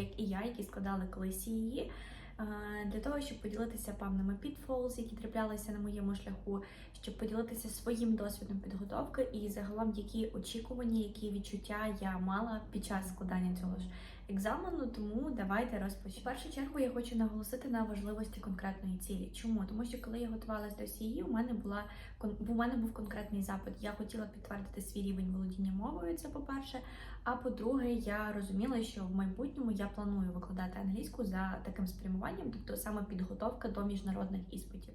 як і я, які складали колись її. е, Для того, щоб поділитися певними pitfalls, які траплялися на моєму шляху, щоб поділитися своїм досвідом підготовки і загалом які очікування, які відчуття я мала під час складання цього ж екзамену. Тому давайте розпочнемо. В першу чергу я хочу наголосити на важливості конкретної цілі. Чому? Тому що коли я готувалася до СІІ, у мене була у мене був конкретний запит. Я хотіла підтвердити свій рівень володіння мовою. Це по-перше. А по-друге, я розуміла, що в майбутньому я планую викладати англійську за таким спрямуванням, тобто саме підготовка до міжнародних іспитів.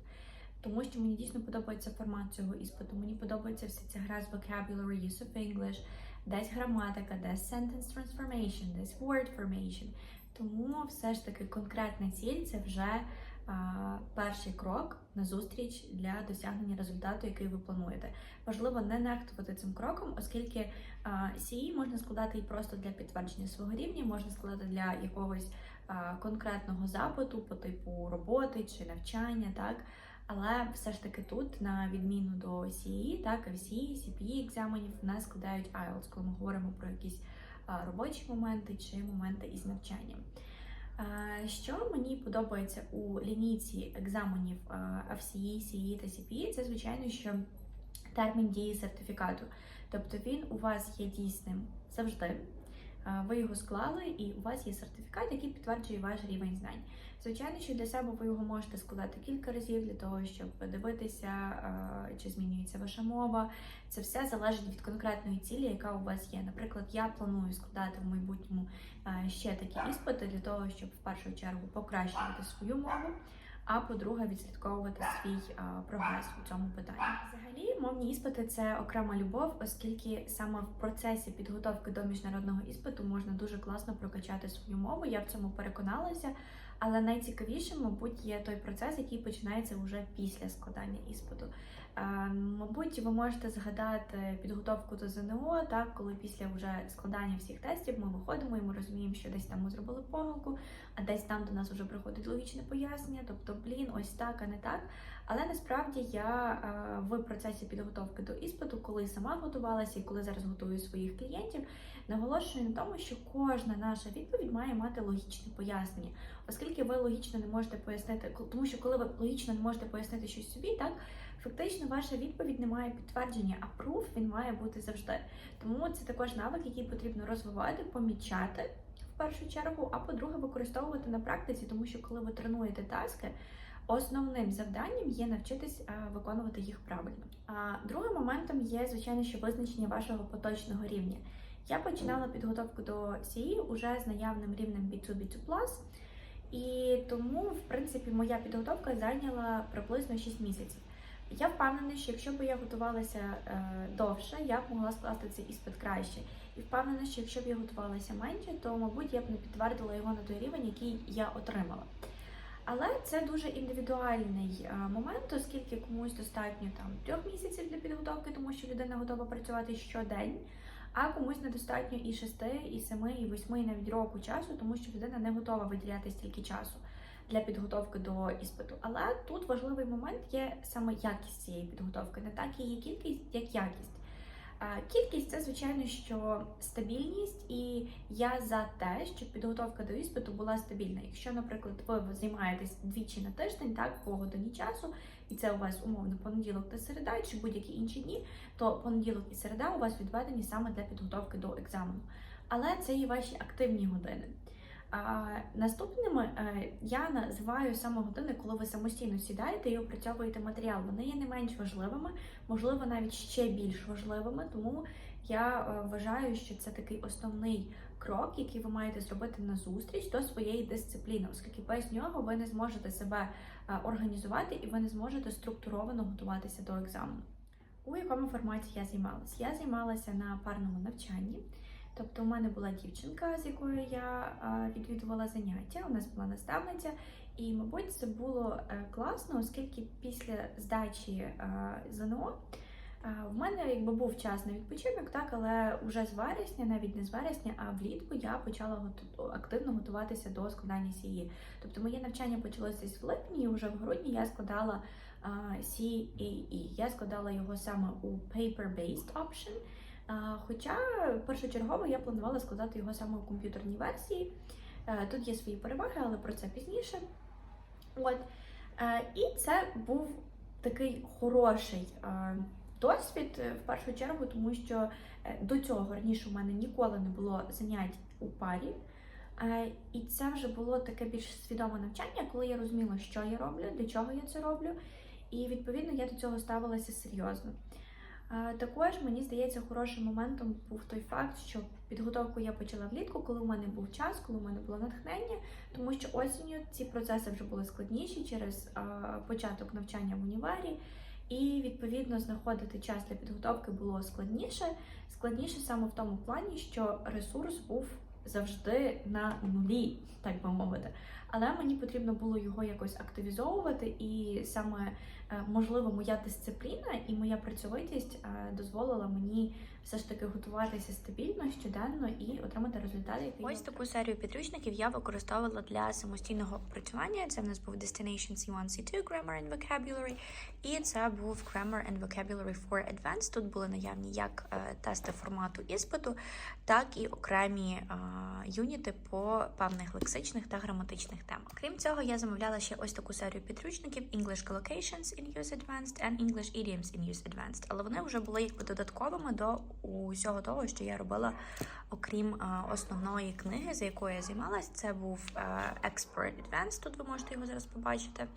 Тому що мені дійсно подобається формат цього іспиту. Мені подобається вся ця гра з vocabulary, use of English, десь граматика, десь sentence transformation, десь word formation. Тому все ж таки конкретна ціль це вже а, перший крок на зустріч для досягнення результату, який ви плануєте. Важливо не нехтувати цим кроком, оскільки CE можна складати і просто для підтвердження свого рівня, можна складати для якогось а, конкретного запиту по типу роботи чи навчання, так. Але все ж таки тут, на відміну до CE, так, FCE, CPE екзаменів, нас складають IELTS, коли ми говоримо про якісь робочі моменти чи моменти із навчанням. Що мені подобається у лінійці екзаменів FCE, CE та CPE, це звичайно, що термін дії сертифікату. Тобто він у вас є дійсним завжди. Ви його склали, і у вас є сертифікат, який підтверджує ваш рівень знань. Звичайно, що для себе ви його можете складати кілька разів для того, щоб подивитися, чи змінюється ваша мова. Це все залежить від конкретної цілі, яка у вас є. Наприклад, я планую складати в майбутньому ще такі іспити для того, щоб в першу чергу покращувати свою мову. А по-друге, відслідковувати свій прогрес у цьому питанні. Взагалі, мовні іспити це окрема любов, оскільки саме в процесі підготовки до міжнародного іспиту можна дуже класно прокачати свою мову. Я в цьому переконалася. Але найцікавішим, мабуть, є той процес, який починається вже після складання іспиту. Е, Мабуть, ви можете згадати підготовку до ЗНО, так коли після вже складання всіх тестів ми виходимо і ми розуміємо, що десь там ми зробили помилку, а десь там до нас вже приходить логічне пояснення, тобто, блін, ось так, а не так. Але насправді я е, в процесі підготовки до іспиту, коли сама готувалася і коли зараз готую своїх клієнтів, наголошую на тому, що кожна наша відповідь має мати логічне пояснення, оскільки ви логічно не можете пояснити, тому що коли ви логічно не можете пояснити щось собі, так фактично ваша відповідь не має підтвердження, а пруф він має бути завжди. Тому це також навик, який потрібно розвивати, помічати в першу чергу, а по-друге, використовувати на практиці, тому що коли ви тренуєте таски. Основним завданням є навчитись е, виконувати їх правильно. А другим моментом є, звичайно, що визначення вашого поточного рівня. Я починала підготовку до CE уже з наявним рівнем B2 B2+, і тому, в принципі, моя підготовка зайняла приблизно 6 місяців. Я впевнена, що якщо б я готувалася е, довше, я б могла скласти цей іспит краще. І впевнена, що якщо б я готувалася менше, то мабуть я б не підтвердила його на той рівень, який я отримала. Але це дуже індивідуальний е, момент, оскільки комусь достатньо там трьох місяців для підготовки, тому що людина готова працювати щодень, а комусь недостатньо і шести, і семи, і восьми, і навіть року часу, тому що людина не готова виділяти стільки часу для підготовки до іспиту. Але тут важливий момент є саме якість цієї підготовки, не так її кількість, як якість. Кількість це, звичайно, що стабільність, і я за те, щоб підготовка до іспиту була стабільна. Якщо, наприклад, ви займаєтесь двічі на тиждень, так по годині часу, і це у вас умовно понеділок та середа, чи будь-які інші дні, то понеділок і середа у вас відведені саме для підготовки до екзамену. Але це є ваші активні години. Наступними е, я називаю саме години, коли ви самостійно сідаєте і опрацьовуєте матеріал. Вони є не менш важливими, можливо, навіть ще більш важливими. Тому я е, вважаю, що це такий основний крок, який ви маєте зробити на зустріч до своєї дисципліни, оскільки без нього ви не зможете себе е, організувати і ви не зможете структуровано готуватися до екзамену. У якому форматі я займалася? Я займалася на парному навчанні. Тобто у мене була дівчинка, з якою я відвідувала заняття. У нас була наставниця, і, мабуть, це було е, класно, оскільки після здачі ЗНО в мене якби був час на відпочинок, так, але вже з вересня, навіть не з вересня, а влітку я почала активно готуватися до складання сії. Тобто моє навчання почалося в липні, і вже в грудні я складала CAE. Я складала його саме у paper-based option. Хоча першочергово я планувала складати його саме у комп'ютерній версії. Е, Тут є свої переваги, але про це пізніше. От. Е, І це був такий хороший е, досвід в першу чергу, тому що до цього раніше у мене ніколи не було занять у парі. І це вже було таке більш свідоме навчання, коли я розуміла, що я роблю, для чого я це роблю, і відповідно я до цього ставилася серйозно. Також мені здається, хорошим моментом був той факт, що підготовку я почала влітку, коли у мене був час, коли у мене було натхнення, тому що осінню ці процеси вже були складніші через початок навчання в універі, і відповідно знаходити час для підготовки було складніше. Складніше саме в тому плані, що ресурс був завжди на нулі, так би мовити. Але мені потрібно було його якось активізовувати, і саме е, можливо моя дисципліна і моя працьовитість е, дозволила мені все ж таки готуватися стабільно, щоденно і отримати результати. Які Ось таку серію підручників я використовувала для самостійного опрацювання. Це в нас був Destination C1, C2, Grammar and Vocabulary, і це був Grammar and Vocabulary for Advanced. Тут були наявні як е, тести формату іспиту, так і окремі юніти по певних лексичних та граматичних темах. Крім цього, я замовляла ще ось таку серію підручників English Collocations in Use Advanced and English Idioms in Use Advanced, але вони вже були якби додатковими до усього того, що я робила окрім е, основної книги, за якою я займалась, це був е, Expert Advanced, тут ви можете його зараз побачити.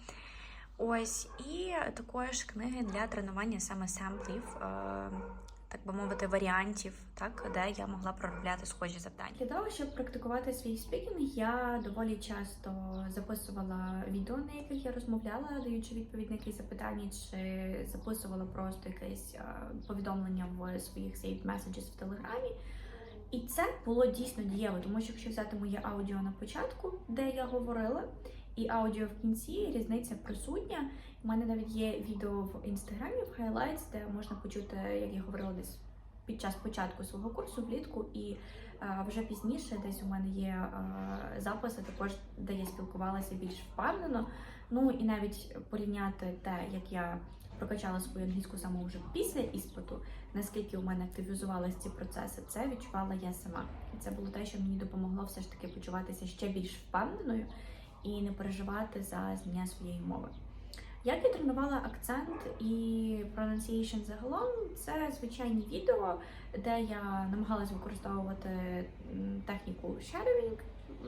Ось, і також книги для тренування саме семплів, е, так би мовити, варіантів, так, де я могла проробляти схожі завдання. Для того, щоб практикувати свій спікінг, я доволі часто записувала відео, на яких я розмовляла, даючи відповідь на якісь запитання, чи записувала просто якесь е, повідомлення в своїх saved messages в телеграмі. І це було дійсно дієво, тому що якщо взяти моє аудіо на початку, де я говорила, і аудіо в кінці, різниця присутня. У мене навіть є відео в інстаграмі в Highlights, де можна почути, як я говорила десь під час початку свого курсу влітку, і е, вже пізніше десь у мене є е, записи, також де я спілкувалася більш впевнено. Ну і навіть порівняти те, як я прокачала свою англійську саме вже після іспиту, наскільки у мене активізувалися ці процеси, це відчувала я сама. І це було те, що мені допомогло все ж таки почуватися ще більш впевненою і не переживати за знання своєї мови. Я тренувала акцент і pronunciation загалом, це звичайні відео, де я намагалась використовувати техніку shadowing,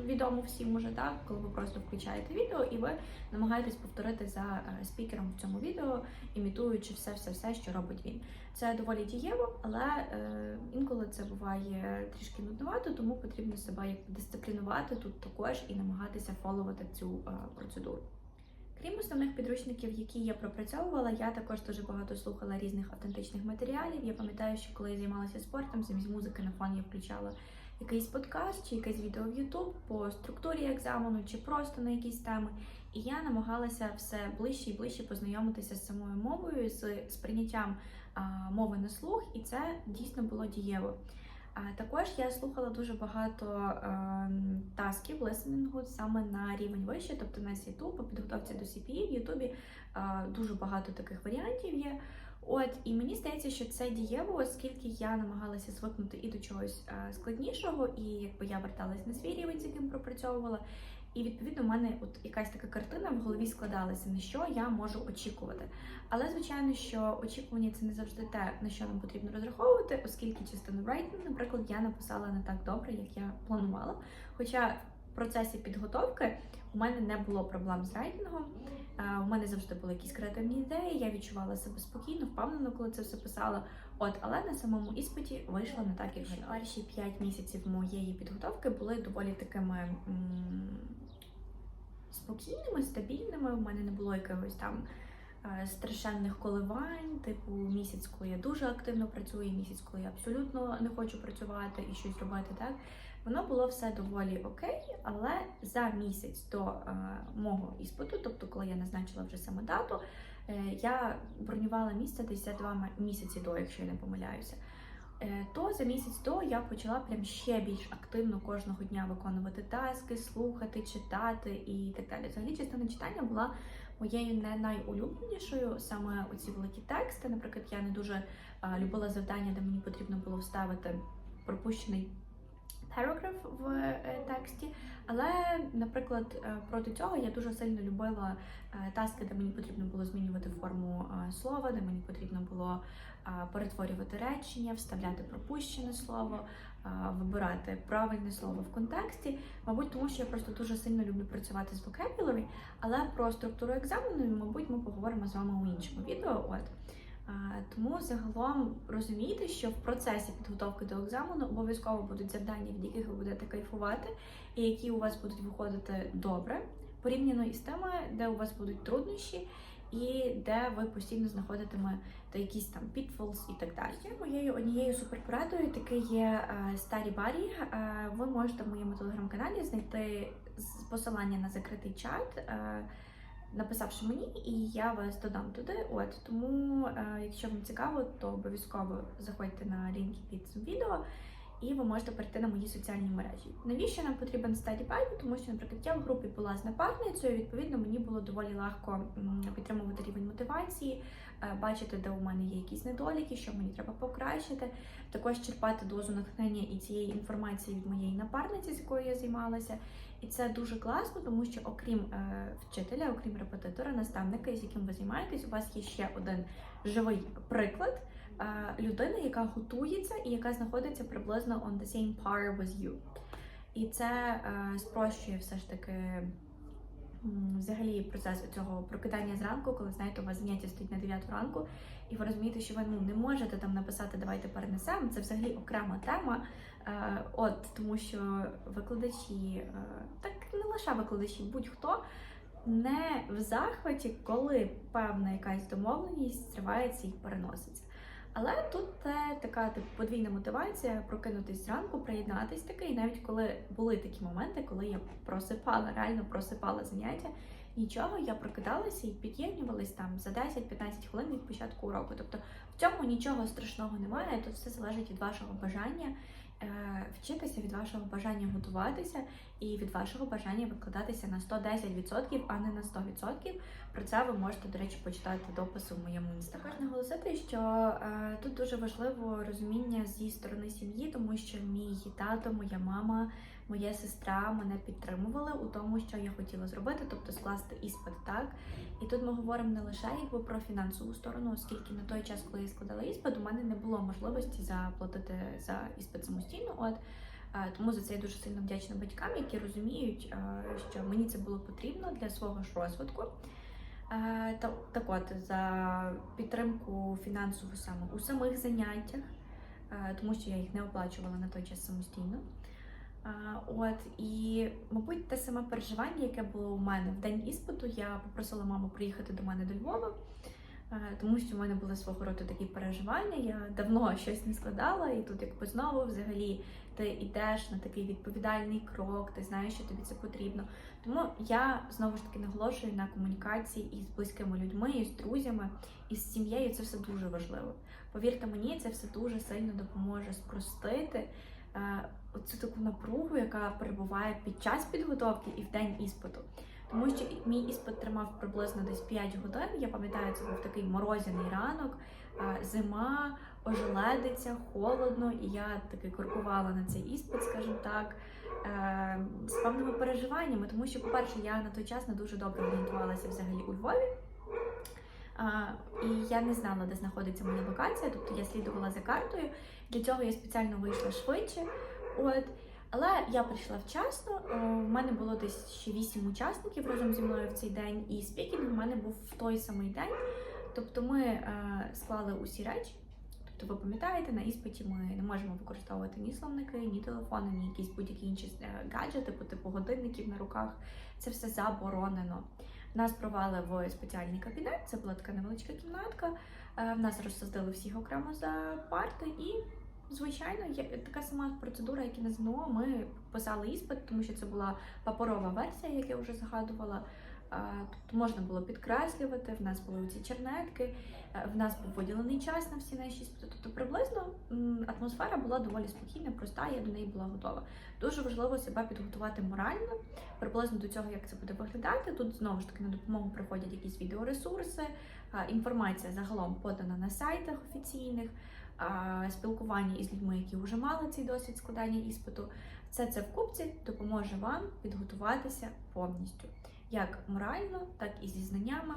відому всім уже, так, коли ви просто включаєте відео і ви намагаєтесь повторити за е, спікером в цьому відео, імітуючи все-все-все, що робить він. Це доволі дієво, але е, інколи це буває трішки нудновато, тому потрібно себе як дисциплінувати тут також і намагатися фоловати цю е, процедуру. Крім основних підручників, які я пропрацьовувала, я також дуже багато слухала різних автентичних матеріалів. Я пам'ятаю, що коли я займалася спортом, замість музики на фон я включала якийсь подкаст чи якесь відео в YouTube по структурі екзамену, чи просто на якісь теми. І я намагалася все ближче і ближче познайомитися з самою мовою, з сприйняттям а, мови на слух, і це дійсно було дієво. Також я слухала дуже багато ем, тасків лесенінгу саме на рівень вище, тобто на C2, по підготовці до CPE в Ютубі е, дуже багато таких варіантів є. От і мені здається, що це дієво, оскільки я намагалася звикнути і до чогось е, складнішого, і якби я верталась на свій рівень, з яким пропрацьовувала. І відповідно в мене от якась така картина в голові складалася, на що я можу очікувати. Але звичайно, що очікування це не завжди те, на що нам потрібно розраховувати, оскільки частину рейтингу, наприклад, я написала не так добре, як я планувала. Хоча в процесі підготовки у мене не було проблем з рейтингом. Е, У мене завжди були якісь креативні ідеї, я відчувала себе спокійно, впевнено, коли це все писала. От, але на самому іспиті вийшло не так, як гадала. Перші 5 місяців моєї підготовки були доволі такими спокійними, стабільними. У мене не було якогось там е, страшенних коливань, типу місяць, коли я дуже активно працюю, місяць, коли я абсолютно не хочу працювати і щось робити. Так воно було все доволі окей, але за місяць до е, мого іспиту, тобто коли я назначила вже саме дату, е, я бронювала місце десь за два місяці до, якщо я не помиляюся. Е, То за місяць до я почала прям ще більш активно кожного дня виконувати таски, слухати, читати і так далі. Взагалі частина читання була моєю не найулюбленішою, саме оці великі тексти. Наприклад, я не дуже а, любила завдання, де мені потрібно було вставити пропущений paragraph в е, тексті. Але, наприклад, е, проти цього я дуже сильно любила е, таски, де мені потрібно було змінювати форму слова, де мені потрібно було перетворювати речення, вставляти пропущене слово, вибирати правильне слово в контексті. Мабуть, тому що я просто дуже сильно люблю працювати з vocabulary, але про структуру екзамену, мабуть, ми поговоримо з вами у іншому відео. От. Тому загалом розумійте, що в процесі підготовки до екзамену обов'язково будуть завдання, від яких ви будете кайфувати, і які у вас будуть виходити добре, порівняно із теми, де у вас будуть труднощі, і де ви постійно знаходитиме якісь там pitfalls і так далі. Моєю однією суперпорадою таке є е, старі барі. Е, Ви можете в моєму телеграм-каналі знайти посилання на закритий чат. Написавши мені, і я вас додам туди. От тому, е, якщо вам цікаво, то обов'язково заходьте на лінки під цим відео. І ви можете перейти на мої соціальні мережі. Навіщо нам потрібен стаді Bible? Тому що, наприклад, я в групі була з напарницею. Відповідно, мені було доволі легко підтримувати рівень мотивації, е, бачити, де у мене є якісь недоліки, що мені треба покращити. Також черпати дозу натхнення і цієї інформації від моєї напарниці, з якою я займалася. І це дуже класно, тому що окрім е, вчителя, окрім репетитора, наставника, з яким ви займаєтесь, у вас є ще один живий приклад людини, яка готується і яка знаходиться приблизно on the same par with you. І це е, спрощує все ж таки взагалі процес цього прокидання зранку, коли знаєте, у вас заняття стоїть на 9 ранку, і ви розумієте, що ви ну, не можете там написати Давайте перенесемо. Це взагалі окрема тема. Е, От тому що викладачі, е, так не лише викладачі, будь-хто не в захваті, коли певна якась домовленість зривається і переноситься. Але тут це така типу, подвійна мотивація прокинутись зранку, приєднатись таке. І навіть коли були такі моменти, коли я просипала, реально просипала заняття, нічого, я прокидалася і під'єднувалась там за 10-15 хвилин від початку уроку. Тобто в цьому нічого страшного немає. Тут все залежить від вашого бажання е, вчитися, від вашого бажання готуватися і від вашого бажання викладатися на 110%, а не на 100%. Про це ви можете, до речі, почитати дописи в моєму інстаграмі. Також наголосити, що е, тут дуже важливо розуміння зі сторони сім'ї, тому що мій тато, моя мама, моя сестра мене підтримували у тому, що я хотіла зробити, тобто скласти іспит так. І тут ми говоримо не лише якби про фінансову сторону, оскільки на той час, коли я складала іспит, у мене не було можливості заплатити за іспит самостійно. От Е, Тому за це я дуже сильно вдячна батькам, які розуміють, е, що мені це було потрібно для свого ж розвитку. Та- Так от, за підтримку фінансову саме у самих заняттях, тому що я їх не оплачувала на той час самостійно. От і, мабуть, те саме переживання, яке було у мене в день іспиту, я попросила маму приїхати до мене до Львова, тому що в мене були свого роду такі переживання. Я давно щось не складала, і тут якби знову взагалі ти йдеш на такий відповідальний крок, ти знаєш, що тобі це потрібно. Тому я знову ж таки наголошую на комунікації із близькими людьми, із друзями, із сім'єю. Це все дуже важливо. Повірте мені, це все дуже сильно допоможе спростити е, оцю таку напругу, яка перебуває під час підготовки і в день іспиту. Тому що мій іспит тримав приблизно десь 5 годин. Я пам'ятаю, це був такий морозяний ранок, зима, ожеледиця, холодно, і я таки куркувала на цей іспит, скажімо так, е, з певними переживаннями, тому що, по-перше, я на той час не дуже добре орієнтувалася взагалі у Львові. А, і я не знала, де знаходиться моя локація, тобто я слідувала за картою. Для цього я спеціально вийшла швидше. От. Але я прийшла вчасно. У мене було десь ще вісім учасників разом зі мною в цей день, і спікінг у мене був в той самий день. Тобто ми е, склали усі речі. Тобто, ви пам'ятаєте, на іспиті ми не можемо використовувати ні словники, ні телефони, ні якісь будь-які інші е, гаджети, по типу годинників на руках. Це все заборонено. Нас провели в спеціальний кабінет, це була така невеличка кімнатка. Е, В нас розсадили всіх окремо за парти, і, звичайно, є така сама процедура, як і на ЗНО. Ми писали іспит, тому що це була паперова версія, як я вже згадувала. Тут можна було підкреслювати, в нас були ці чернетки, е, в нас був виділений час на всі наші іспити. Тобто приблизно атмосфера була доволі спокійна, проста, я до неї була готова. Дуже важливо себе підготувати морально, приблизно до цього, як це буде виглядати. Тут знову ж таки на допомогу приходять якісь відеоресурси, інформація загалом подана на сайтах офіційних. Спілкування із людьми, які вже мали цей досвід складання іспиту. Все це в купці допоможе вам підготуватися повністю, як морально, так і зі знаннями.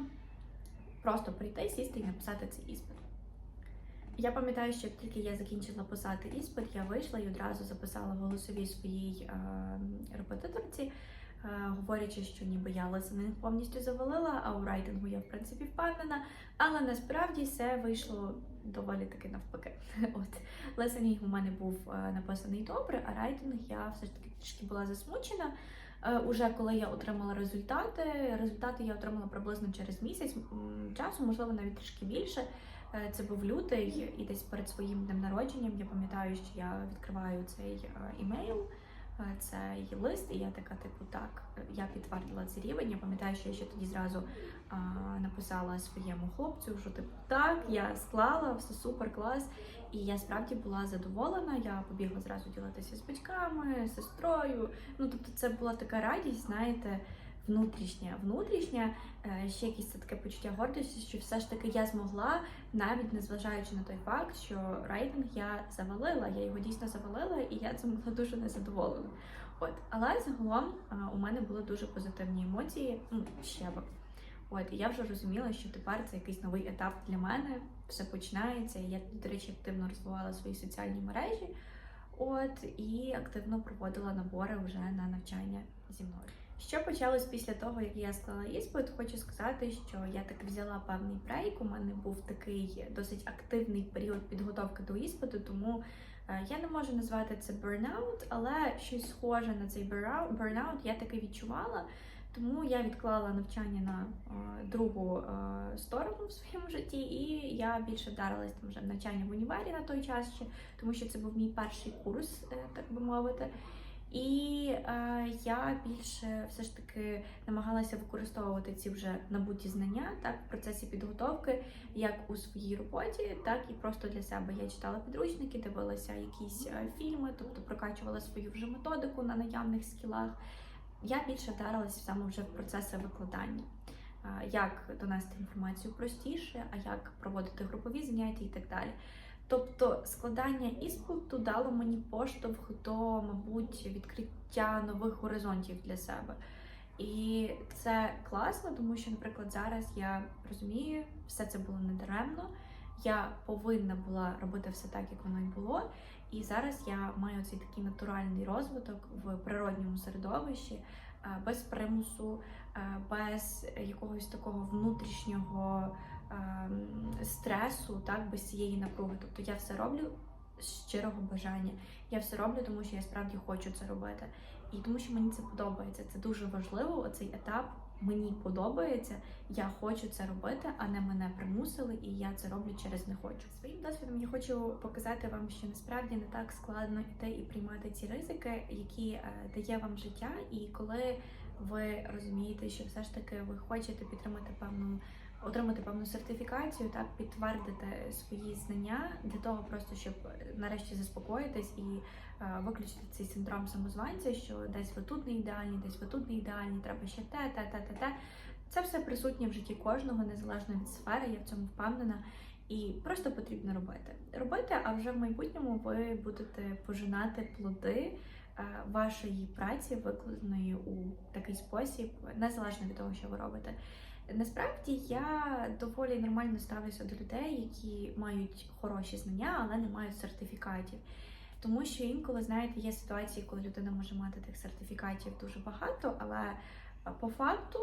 Просто прийти, сісти і написати цей іспит. Я пам'ятаю, що як тільки я закінчила писати іспит, я вийшла і одразу записала голосові своїй репетиторці, говорячи, що ніби я лесенинг повністю завалила, а у райтингу я в принципі впевнена. Але насправді все вийшло доволі таки навпаки. От лесенінг у мене був е, написаний добре, а райтинг я все ж таки трішки була засмучена. Е, Уже коли я отримала результати, результати я отримала приблизно через місяць часу, можливо, навіть трішки більше. Е, Це був лютий, і десь перед своїм днем народженням я пам'ятаю, що я відкриваю цей е, імейл, е, цей лист, і я така, типу, так, е, я підтвердила цей рівень. Я пам'ятаю, що я ще тоді зразу а, написала своєму хлопцю, що типу так, я склала, все супер, клас. І я справді була задоволена. Я побігла зразу ділитися з батьками, з сестрою. Ну тобто, це була така радість, знаєте, внутрішня. Внутрішня, е, ще якесь таке почуття гордості, що все ж таки я змогла, навіть незважаючи на той факт, що рейтинг я завалила, я його дійсно завалила, і я цим була дуже незадоволена. От, але загалом у мене були дуже позитивні емоції. Ну, ще би. От, і я вже розуміла, що тепер це якийсь новий етап для мене. Все починається. Я, до речі, активно розвивала свої соціальні мережі. От і активно проводила набори вже на навчання зі мною. Що почалось після того, як я склала іспит, хочу сказати, що я таки взяла певний брейк. У мене був такий досить активний період підготовки до іспиту, тому е, я не можу назвати це burnout, але щось схоже на цей burnout я таки відчувала. Тому я відклала навчання на е, другу е, сторону в своєму житті, і я більше вдарилась там вже навчання в універі на той час ще, тому що це був мій перший курс, е, так би мовити. І е, я більше все ж таки намагалася використовувати ці вже набуті знання так в процесі підготовки, як у своїй роботі, так і просто для себе. Я читала підручники, дивилася якісь е, фільми, тобто прокачувала свою вже методику на наявних скілах. Я більше вдарилася саме вже в процеси викладання. А, Як донести інформацію простіше, а як проводити групові заняття і так далі. Тобто складання іспиту дало мені поштовх до, мабуть, відкриття нових горизонтів для себе. І це класно, тому що, наприклад, зараз я розумію, все це було недаремно. Я повинна була робити все так, як воно і було. І зараз я маю цей такий натуральний розвиток в природньому середовищі, е, без примусу, е, без якогось такого внутрішнього стресу, так, без цієї напруги. Тобто я все роблю з щирого бажання. Я все роблю, тому що я справді хочу це робити. І тому що мені це подобається. Це дуже важливо. Оцей етап мені подобається. Я хочу це робити, а не мене примусили, і я це роблю через не хочу. Своїм досвідом я хочу показати вам, що насправді не так складно йти і приймати ці ризики, які е, дає вам життя. І коли ви розумієте, що все ж таки ви хочете підтримати певну. Отримати певну сертифікацію, так підтвердити свої знання для того, просто щоб е, нарешті заспокоїтись і е, виключити цей синдром самозванця, що десь ви тут не ідеальні, десь ви тут не ідеальні, треба ще те, те, те, те, те. Це все присутнє в житті кожного, незалежно від сфери, я в цьому впевнена. І просто потрібно робити. Робити, а вже в майбутньому ви будете пожинати плоди е, вашої праці, викладеної у такий спосіб, незалежно від того, що ви робите. Насправді я доволі нормально ставлюся до людей, які мають хороші знання, але не мають сертифікатів. Тому що інколи, знаєте, є ситуації, коли людина може мати тих сертифікатів дуже багато, але е, по факту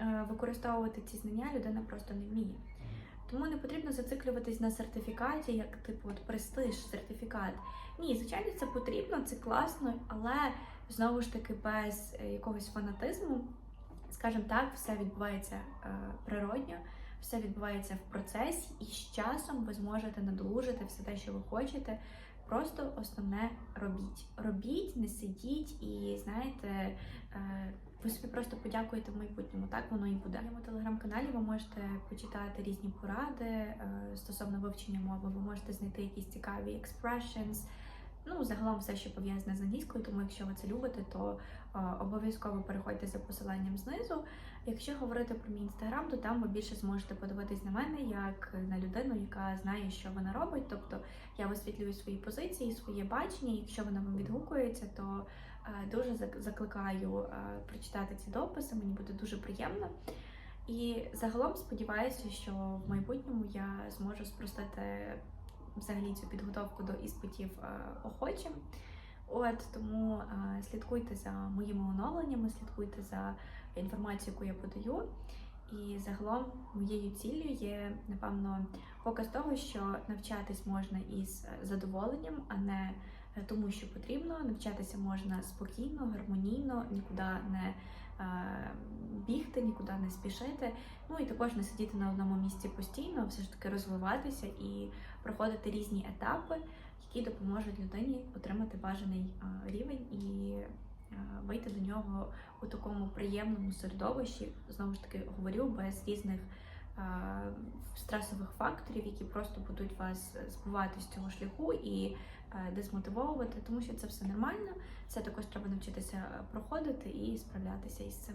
е, використовувати ці знання людина просто не вміє. Тому не потрібно зациклюватись на сертифікаті, як типу от престиж, сертифікат. Ні, звичайно, це потрібно, це класно, але знову ж таки без е, якогось фанатизму скажімо так, все відбувається е, природньо, все відбувається в процесі, і з часом ви зможете надолужити все те, що ви хочете. Просто основне робіть. Робіть, не сидіть і знаєте, е, ви собі просто подякуєте в майбутньому. Так воно і буде. В моєму телеграм-каналі ви можете почитати різні поради е, стосовно вивчення мови. Ви можете знайти якісь цікаві expressions, Ну, загалом все, що пов'язане з англійською, тому якщо ви це любите, то е, обов'язково переходьте за посиланням знизу. Якщо говорити про мій інстаграм, то там ви більше зможете подивитись на мене як на людину, яка знає, що вона робить. Тобто я висвітлюю свої позиції, своє бачення. Якщо воно вам відгукується, то е, дуже зак- закликаю е, прочитати ці дописи. Мені буде дуже приємно. І загалом сподіваюся, що в майбутньому я зможу спростити взагалі цю підготовку до іспитів е, охочим. От тому е, слідкуйте за моїми оновленнями, слідкуйте за інформацією, яку я подаю. І загалом моєю ціллю є, напевно, показ того, що навчатись можна із е, задоволенням, а не тому, що потрібно. Навчатися можна спокійно, гармонійно, нікуди не е, бігти, нікуди не спішити. Ну і також не сидіти на одному місці постійно, все ж таки розвиватися і проходити різні етапи, які допоможуть людині отримати бажаний рівень і вийти до нього у такому приємному середовищі, знову ж таки говорю, без різних стресових факторів, які просто будуть вас збивати з цього шляху і дезмотивовувати, тому що це все нормально. Це також треба навчитися проходити і справлятися із цим.